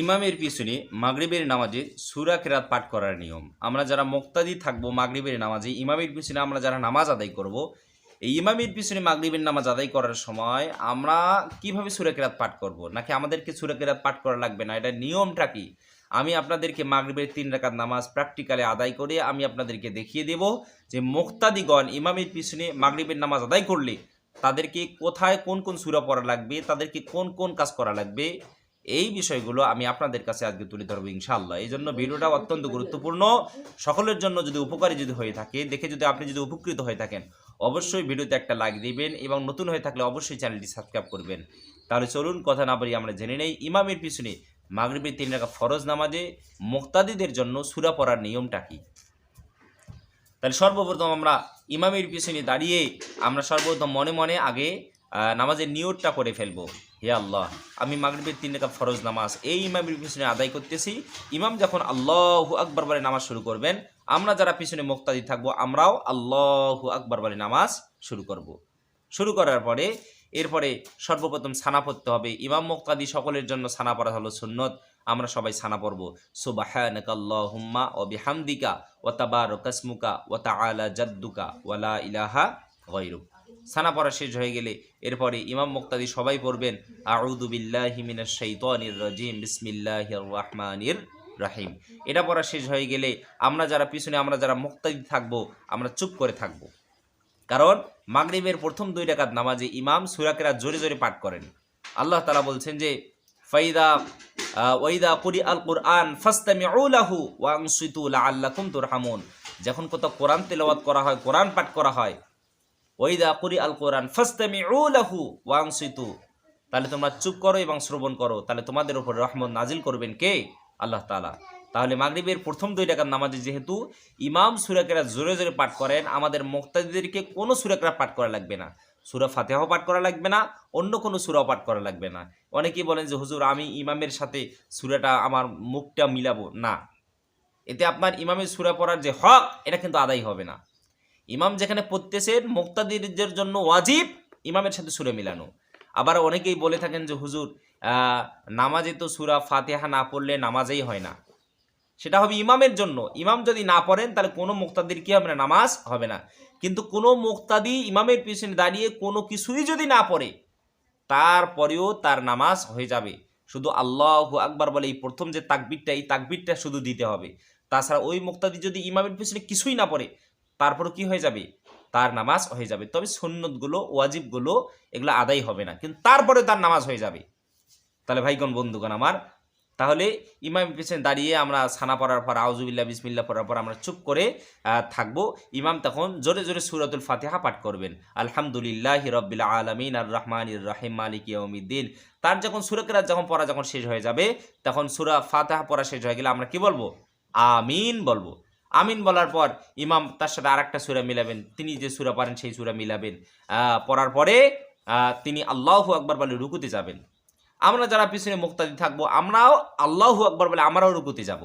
ইমামের পিছনে মাগরিবের নামাজে সুরা কেরাত পাঠ করার নিয়ম। আমরা যারা মোক্তাদি থাকব মাগরিবের নামাজে, ইমামের পিছনে আমরা যারা নামাজ আদায় করব, এই ইমামের পিছনে মাগরিবের নামাজ আদায় করার সময় আমরা কীভাবে সুরা কেরাত পাঠ করব? নাকি আমাদেরকে সুরা কেরাত পাঠ করা লাগবে না? এটা নিয়মটা কি? আমি আপনাদেরকে মাগরিবের তিন রাকাত নামাজ প্র্যাকটিক্যালে আদায় করে আমি আপনাদেরকে দেখিয়ে দেব যে মোক্তাদিগণ ইমামের পিছনে মাগরিবের নামাজ আদায় করলে তাদেরকে কোথায় কোন কোন সুরা পড়া লাগবে, তাদেরকে কোন কোন কাজ করা লাগবে এই বিষয়গুলো আমি আপনাদের কাছে আজকে তুলে ধরবো ইনশাআল্লাহ। এই জন্য ভিডিওটা অত্যন্ত গুরুত্বপূর্ণ। সকলের জন্য যদি উপকারী যদি হয়ে থাকে, দেখে যদি আপনি যদি উপকৃত হয়ে থাকেন, অবশ্যই ভিডিওতে একটা লাইক দিবেন এবং নতুন হয়ে থাকলে অবশ্যই চ্যানেলটি সাবস্ক্রাইব করবেন। তাহলে চলুন কথা না বলি আমরা জেনে নেই, ইমামের পিছনে মাগরিবের তিন রাখা ফরজ নামাজে মোক্তাদিদের জন্য সুরা পড়ার নিয়মটা কী? তাহলে সর্বপ্রথম আমরা ইমামের পিছনে দাঁড়িয়ে আমরা সর্বপ্রথম মনে মনে আগে নামাজের নিয়তটা করে ফেলব। হে আল্লাহ, আমি মাগরিবের তিন রেখা ফরজ নামাজ এই ইমামের পিছনে আদায় করতেছি। ইমাম যখন আল্লাহ আকবর বলে নামাজ শুরু করবেন, আমরা যারা পিছনে মোক্তাদি থাকব, আমরাও আল্লাহ আকবর বলে নামাজ শুরু করব। শুরু করার পরে, এরপরে সর্বপ্রথম সানা পড়তে হবে। ইমাম মোক্তাদি সকলের জন্য সানা পড়া হলো সুন্নত, আমরা সবাই সানা পড়ব। সুবাহানকাল্লাহুম্মা ও বিহামদিকা ও তাবারকাসমুকা ও তাআলা জাদ্দুকা ওয়ালা ইলাহা গয়রুক। সানা পড়া শেষ হয়ে গেলে এরপরে ইমাম মুক্তাদি সবাই পড়বেন রহমানির রাহিম। এটা পড়া শেষ হয়ে গেলে আমরা যারা পিছনে, আমরা যারা মুক্তাদি থাকব, আমরা চুপ করে থাকব। কারণ মাগরিবের প্রথম দুই রাকাত নামাজে ইমাম সুরাকেরা জোরে জোরে পাঠ করেন। আল্লাহ তালা বলছেন যে, ফাইদা ওয়াইদা কুরি আল কুরআন ফাস্তামি ফাস্তামিউলাহু ওয়াংসিতু লাআল্লাকুম তুরহামুন। যখন কত কোরআন তেলাওয়াত করা হয়, কোরআন পাঠ করা হয় ওয়াইদা কুরি আল কোরআন তাহলে তোমরা চুপ করো এবং শ্রবণ করো। তাহলে তোমাদের উপর রহমত নাজিল করবেন কে? আল্লাহ তালা তাহলে মাগরিবের প্রথম দুই টাকার নামাজে যেহেতু ইমাম সুরাকেরা জোরে জোরে পাঠ করেন, আমাদের মুক্তাদিদেরকে কোনো সুরাকেরা পাঠ করা লাগবে না। সুরা ফাতেহাও পাঠ করা লাগবে না, অন্য কোনো সুরাও পাঠ করা লাগবে না। অনেকেই বলেন যে, হুজুর, আমি ইমামের সাথে সুরাটা আমার মুখটা মিলাবো। না। এতে আপনার ইমামের সুরা পড়ার যে হক, এটা কিন্তু আদায় হবে না। ইমাম যেখানে পড়তেছেন মুক্তাদিদের জন্য ওয়াজিব ইমামের সাথে সুরে মিলানো। আবার অনেকেই বলে থাকেন যে, হুজুর নামাজে তো সুরা ফাতেহা না পড়লে নামাজেই হয় না। সেটা হবে ইমামের জন্য। ইমাম যদি না পড়েন, তাহলে কোনো মুক্তাদির কি হবে না? নামাজ হবে না। কিন্তু কোনো মুক্তাদি ইমামের পিছনে দাঁড়িয়ে কোনো কিছুই যদি না পড়ে, তারপরেও তার নামাজ হয়ে যাবে। শুধু আল্লাহ আকবার বলে এই প্রথম যে তাকবিরটা, এই তাকবিরটা শুধু দিতে হবে। তাছাড়া ওই মুক্তাদি যদি ইমামের পিছনে কিছুই না পড়ে তারপরও কি হয়ে যাবে? তার নামাজ হয়ে যাবে। তবে সুন্নতগুলো, ওয়াজিবগুলো এগুলো আদায় হবে না। কিন্তু তারপরে তার নামাজ হয়ে যাবে। তাহলে ভাইগণ, বন্ধুগণ আমার, তাহলে ইমাম পিছনে দাঁড়িয়ে আমরা সানা পড়ার পর আউজুবিল্লাহ বিসমিল্লা পড়ার পর আমরা চুপ করে থাকব। ইমাম তখন জোরে জোরে সুরাতুল ফাতিহা পাঠ করবেন। আলহামদুলিল্লাহ রব্বিল আলমিন আর রহমান রাহিম, মালিক ইয়মিদ্দিন তার যখন সুরকেরাত যখন পড়া যখন শেষ হয়ে যাবে, তখন সুরা ফাতেহা পড়া শেষ হয়ে গেলে আমরা কি বলব? আমিন বলব। আমিন বলার পর ইমাম তার সাথে আরেকটা সুরা মিলাবেন। তিনি যে সুরা পারেন সেই সুরা মিলাবেন। পড়ার পরে তিনি আল্লাহু আকবার বলে রুকুতে যাবেন। আমরা যারা পিছনে মুক্তাদি থাকব, আমরাও আল্লাহু আকবর বলে আমরাও রুকুতে যাব।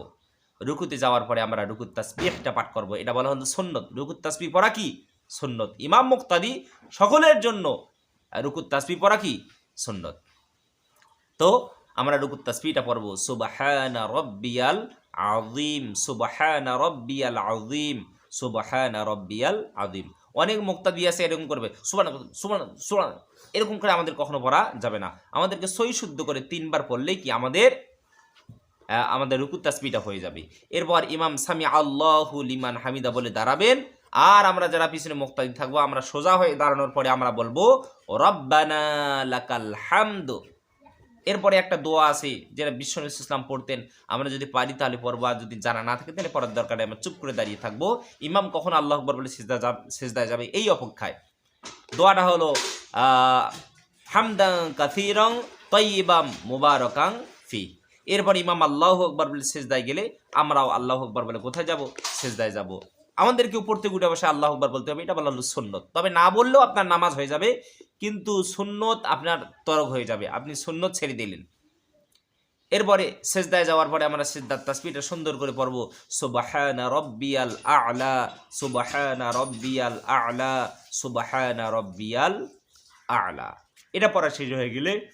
রুকুতে যাওয়ার পরে আমরা রুকুত তাসবি একটা পাঠ করব। এটা বলা হলো সন্নত। রুকুত তাসবি পড়া কি? সন্নত। ইমাম মুক্তাদি সকলের জন্য রুকুত তাসবি পড়া কি? সন্নত। তো আমরা রুকুত তাসবিটা পড়ব। সুবাহানা রব্বিয়াল আযীম, সুবাহানা রব্বিয়াল আযীম, সুবাহানা রব্বিয়াল আযীম। অনেক মুক্তাদি আছে, এরকম করবে। সুবান সুবান সুবান এরকম করে আমাদের কখনো পড়া যাবে না। আমাদেরকে সই শুদ্ধ করে তিনবার পড়লেই কি আমাদের আমাদের তাসবিটা হয়ে যাবে। এরপর ইমাম সামি আল্লাহু লিমান হামিদা বলে দাঁড়াবেন, আর আমরা যারা পিছনে মুক্তাদি থাকব, আমরা সোজা হয়ে দাঁড়ানোর পরে আমরা বলব, রব্বানা লাকাল হামদ এরপরে একটা দোয়া আছে যেটা বিশ্বনবী ইসলাম পড়তেন, আমরা যদি পারি তাহলে পড়ব, আর যদি জানা না থাকে তাহলে পড়ার দরকার আমরা চুপ করে দাঁড়িয়ে থাকব। ইমাম কখন আল্লাহ আকবর বলে সিজদা যাব, সিজদায় যাবে? এই অপেক্ষায়। দোয়াটা হলো হামদাং কাথিরং তৈবাম মুবারকাং ফি। এরপর ইমাম আল্লাহ আকবর বলে সেজদায় গেলে, আমরাও আল্লাহ আকবর বলে কোথায় যাব? সেজদায় যাব। উপর থেকে উঠে বসে আল্লাহ আকবর বলতে হবে, এটা বলা হলো সুন্নত। তবে না বললেও আপনার নামাজ হয়ে যাবে। কিন্তু সুন্নত আপনার তরক হয়ে যাবে। আপনি সুন্নত ছেড়ে দিলেন। এরপরে সেজদায় যাওয়ার পরে আমরা সেজদার তাসবিটা সুন্দর করে পড়ব। সুবাহানা রব্বিয়াল আ'লা, সুবাহানা রব্বিয়াল আ'লা, সুবাহানা রব্বিয়াল আ'লা। এটা পড়া শেষ হয়ে গেলে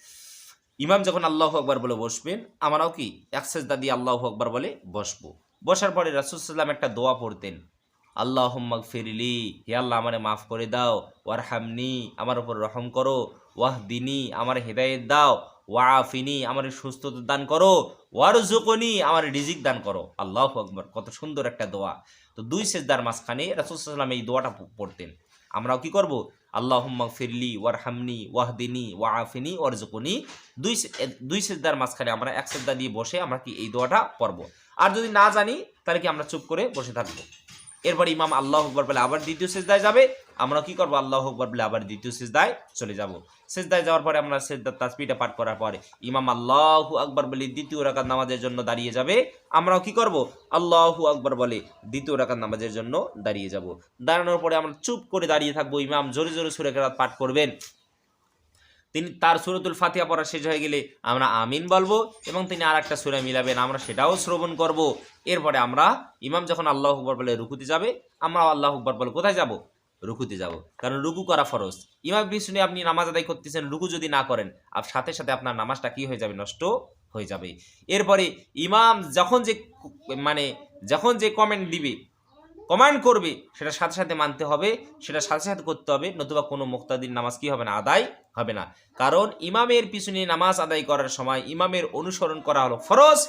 ইমাম যখন আল্লাহ আকবার বলে বসবেন, আমরাও কি এক সেজদা দিয়ে আল্লাহ আকবার বলে বসবো। বসার পরে রাসুলসাল্লাম একটা দোয়া পড়তেন। আল্লাহ হোম্মাক ফিরলি হে আল্লাহ আমারে মাফ করে দাও ওয়ার হামনি আমার উপর রহম করো ওয়াহ দিনী আমার হেদায়েত দাও ওয়াফিনি আমার সুস্থতা দান করো ওয়ার জোকনি আমার রিজিক দান করো। আল্লাহ আকবর, কত সুন্দর একটা দোয়া। তো দুই সেজদার মাঝখানে রাসুলসাল্লাম এই দোয়াটা পড়তেন। আমরাও কি করব? আল্লাহ ফিরলি ওয়ার হামনি ওয়াহদিনী ওয়াফিনি ওয়ার জোকনি দুই দুই সেজদার মাঝখানে আমরা এক সেজদা দিয়ে বসে আমরা কি এই দোয়াটা পড়ব? আর যদি না জানি, তাহলে কি আমরা চুপ করে বসে থাকব? এরপর ইমাম আল্লাহ আকবর বলে আবার দ্বিতীয় সেজদায় যাবে। আমরা কি করব? আল্লাহ আকবর বলে আবার দ্বিতীয় সেজদায় চলে যাব। সেজদায় যাওয়ার পরে আমরা সেজদার তাসবিটা পাঠ করার পরে ইমাম আল্লাহু আকবর বলে দ্বিতীয় রাকাত নামাজের জন্য দাঁড়িয়ে যাবে। আমরাও কি করব? আল্লাহু আকবর বলে দ্বিতীয় রাকাত নামাজের জন্য দাঁড়িয়ে যাব। দাঁড়ানোর পরে আমরা চুপ করে দাঁড়িয়ে থাকব। ইমাম জোরে জোরে সুরে কেরাত পাঠ করবেন। তিনি তার সুরতুল ফাতিহা পড়া শেষ হয়ে গেলে আমরা আমিন বলব এবং তিনি আর একটা সুরে মিলাবেন, আমরা সেটাও শ্রবণ করব। এরপরে আমরা ইমাম যখন আল্লাহ আকবর বলে রুকুতে যাবে আমরা আল্লাহ আকবর বলে কোথায় যাব? রুকুতে যাব। কারণ রুকু করা ফরজ। ইমাম পিছনে আপনি নামাজ আদায় করতেছেন, রুকু যদি না করেন, আর সাথে সাথে আপনার নামাজটা কি হয়ে যাবে? নষ্ট হয়ে যাবে। এরপরে ইমাম যখন যে মানে যখন যে কমেন্ট দিবে কমান্ড করবে, সেটা সাথে সাথে মানতে হবে, সেটা সাথে সাথে করতে হবে, নতুবা কোনো মুক্তাদির নামাজ কি হবে না, আদায় হবে না। কারণ ইমামের পিছনে নামাজ আদায় করার সময় ইমামের অনুসরণ করা হলো ফরজ,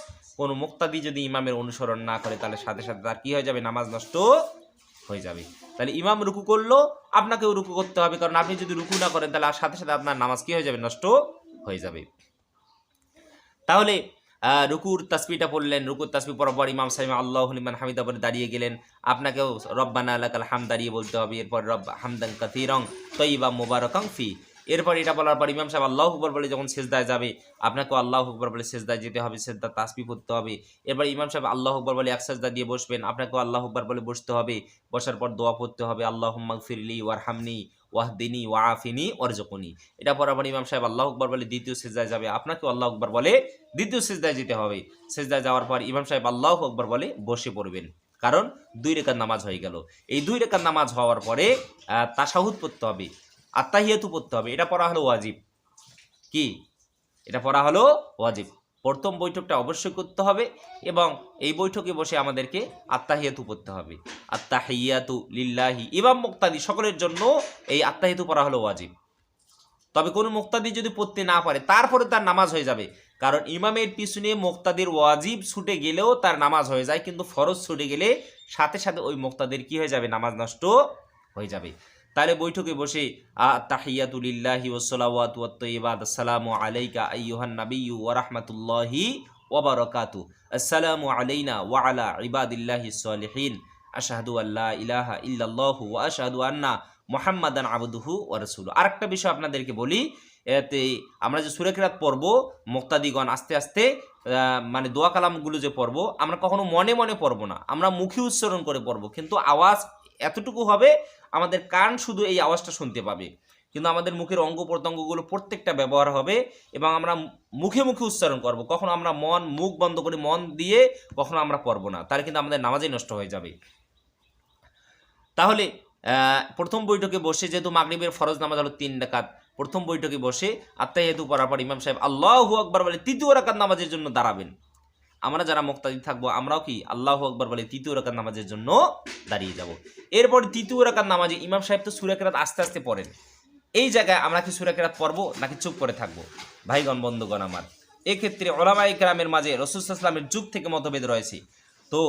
কোনো মুক্তাদি যদি ইমামের অনুসরণ না করে, তাহলে সাথে সাথে তার কি হয়ে যাবে? নামাজ নষ্ট হয়ে যাবে। তাহলে ইমাম রুকু করল, আপনাকেও রুকু করতে হবে, কারণ আপনি যদি রুকু না করেন, তাহলে সাথে সাথে আপনার নামাজ কি হয়ে যাবে? নষ্ট হয়ে যাবে। তাহলে রুকুর তাসবিটা পড়লেন, রুকুর তাসবি পড়ার পর ইমাম সাহেব আল্লাহ লিমান হামিদা বলে দাঁড়িয়ে গেলেন। আপনাকেও রব্বানা আলাকাল হাম দাঁড়িয়ে বলতে হবে, এরপর রব হামদান কাতিরং তৈবা মুবারকং ফি। এরপর এটা বলার পর ইমাম সাহেব আল্লাহ আকবর বলে যখন সেজদায় যাবে আপনাকে আল্লাহ আকবর বলে সেজদায় যেতে হবে সেজদা তাসবি পড়তে হবে। এরপর ইমাম সাহেব আল্লাহ আকবর বলে এক সেজদা দিয়ে বসবেন, আপনাকেও আল্লাহ আকবর বলে বসতে হবে। বসার পর দোয়া পড়তে হবে আল্লাহ ফিরলি ওয়ার হামনি ওয়াহদিনী ওয়াফিনি ওয়ারজকুনি। এটা পড়ার পর ইমাম সাহেব আল্লাহ আকবর বলে দ্বিতীয় সেজদায় যাবে। আপনাকেও আল্লাহ আকবর বলে দ্বিতীয় সেজদায় যেতে হবে। সেজদায় যাওয়ার পর ইমাম সাহেব আল্লাহ আকবর বলে বসে পড়বেন। কারণ দুই রেখার নামাজ হয়ে গেল। এই দুই রেখার নামাজ হওয়ার পরে আহ, তাশাহুদ পড়তে হবে আত্মাহিয়াতু পড়তে হবে। এটা পড়া হলো ওয়াজিব। কি? এটা পড়া হলো ওয়াজিব। প্রথম বৈঠকটা অবশ্যই করতে হবে এবং এই বৈঠকে বসে আমাদেরকে আত্মাহিয়াতু পড়তে হবে। আত্মাহিয়াতু লিল্লাহি, ইমাম মুক্তাদি সকলের জন্য এই আত্মাহিয়াতু পড়া হলো ওয়াজিব। তবে কোনো মুক্তাদি যদি পড়তে না পারে, তারপরে তার নামাজ হয়ে যাবে। কারণ ইমামের পিছনে মুক্তাদির ওয়াজিব ছুটে গেলেও তার নামাজ হয়ে যায়, কিন্তু ফরজ ছুটে গেলে সাথে সাথে ওই মুক্তাদির কি হয়ে যাবে? নামাজ নষ্ট হয়ে যাবে। তাহলে বৈঠকে বসে তাহিয়াতুলিল্লাহি ওসলাওয়াতু আসসালামু আলাইকা আইয়ুহান নাবিয়্যু ওয়া রাহমাতুল্লাহি ওয়া বারাকাতু আসসালামু আলাইনা ওয়া আলা ইবাদিল্লাহি সলিহিন, আশহাদু আল্লা ইলাহা ইল্লাল্লাহু ওয়া আশহাদু আন্না মুহাম্মাদান আবদুহু ওয়া রাসূলুহু। আরেকটা বিষয় আপনাদেরকে বলি, এতে আমরা যে সুরে কিরাত পড়ব, মুক্তাদিগণ আস্তে আস্তে মানে দোয়া কালামগুলো যে পড়ব, আমরা কখনো মনে মনে পড়ব না। আমরা মুখে উচ্চারণ করে পড়ব, কিন্তু আওয়াজ এতটুকু হবে, আমাদের কান শুধু এই আওয়াজটা শুনতে পাবে। কিন্তু আমাদের মুখের অঙ্গ প্রত্যঙ্গগুলো প্রত্যেকটা ব্যবহার হবে এবং আমরা মুখে মুখে উচ্চারণ করব। কখনো আমরা মন, মুখ বন্ধ করে মন দিয়ে কখনো আমরা পড়ব না। তার কিন্তু আমাদের নামাজই নষ্ট হয়ে যাবে। তাহলে প্রথম বৈঠকে বসে যেহেতু মাগরিবের ফরজ নামাজ হলো তিন রাকাত, প্রথম বৈঠকে বসে আত্মাহিয়াতু পড়ার পর ইমাম সাহেব আল্লাহু আকবার বলে তৃতীয় রাকাত নামাজের জন্য দাঁড়াবেন। আমরা যারা মুক্তাদি থাকব, আমরাও কি আল্লাহু আকবার বলে তৃতীয় রাকাত নামাজের জন্য দাঁড়িয়ে যাব। এরপর তৃতীয় রাকাত নামাজে ইমাম সাহেব তো সুরাকেরাত আস্তে আস্তে পড়েন। এই জায়গায় আমরা কি সুরাকেরাত পড়ব নাকি চুপ করে থাকব? ভাইগণ, বন্ধুগণ আমার, এক্ষেত্রে ওলামা ইকরামের মাঝে রসুলামের যুগ থেকে মতভেদ রয়েছে। তো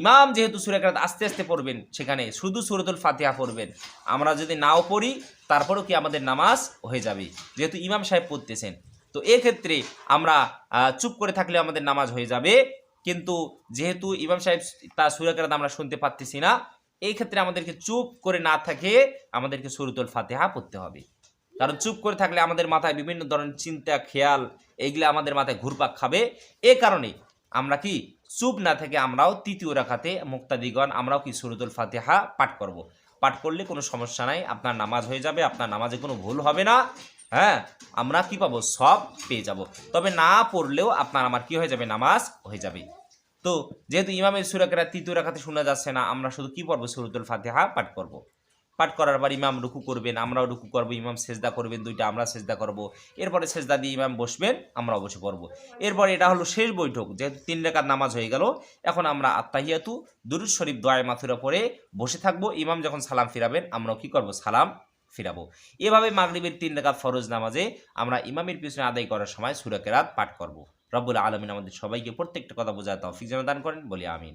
ইমাম যেহেতু সুরাকেরাত আস্তে আস্তে পড়বেন, সেখানে শুধু সুরতুল ফাতিহা পড়বেন। আমরা যদি নাও পড়ি, তারপরেও কি আমাদের নামাজ হয়ে যাবে। যেহেতু ইমাম সাহেব পড়তেছেন। তো এক্ষেত্রে আমরা চুপ করে থাকলে আমাদের নামাজ হয়ে যাবে। কিন্তু যেহেতু ইমাম সাহেব তার সুরাকেরাত আমরা শুনতে পারতেছি না, এই ক্ষেত্রে আমাদেরকে চুপ করে না থাকে আমাদেরকে সুরতুল ফাতেহা পড়তে হবে। কারণ চুপ করে থাকলে আমাদের মাথায় বিভিন্ন ধরনের চিন্তা, খেয়াল এইগুলো আমাদের মাথায় ঘুরপাক খাবে। এ কারণে আমরা কি চুপ না থেকে আমরাও তৃতীয় রাখাতে মুক্তাদিগণ, আমরাও কি সুরতুল ফাতেহা পাঠ করব। পাঠ করলে কোনো সমস্যা নাই, আপনার নামাজ হয়ে যাবে, আপনার নামাজে কোনো ভুল হবে না। হ্যাঁ আমরা কি পাবো? সব পেয়ে যাব। তবে না পড়লেও আপনার আমার কি হয়ে যাবে? নামাজ হয়ে যাবে। তো যেহেতু ইমামের সুরাকেরা তৃতীয় রাখাতে শোনা যাচ্ছে না, আমরা শুধু কি পড়ব? সুরতুল ফাতিহা পাঠ করব। পাঠ করার পর ইমাম রুকু করবেন, আমরাও রুকু করব, ইমাম সেজদা করবেন, দুইটা আমরা সেজদা করব। এরপরে সেজদা দিয়ে ইমাম বসবেন, আমরা বসে পড়ব। এরপর এটা হলো শেষ বৈঠক, যেহেতু তিন রেখার নামাজ হয়ে গেল, এখন আমরা আত্মাহিয়াতু দুরুদ শরীফ দোয়ায় মাথুরা পরে বসে থাকব। ইমাম যখন সালাম ফিরাবেন, আমরাও কি করব? সালাম ফিরাবো। এভাবে মাগরিবের তিন রেখাত ফরজ নামাজে আমরা ইমামের পিছনে আদায় করার সময় সুরাকেরাত পাঠ করব। রব্বুল আলমিন আমাদের সবাইকে প্রত্যেকটা কথা বোঝাতে তৌফিক যেন দান করেন। বলি আমিন।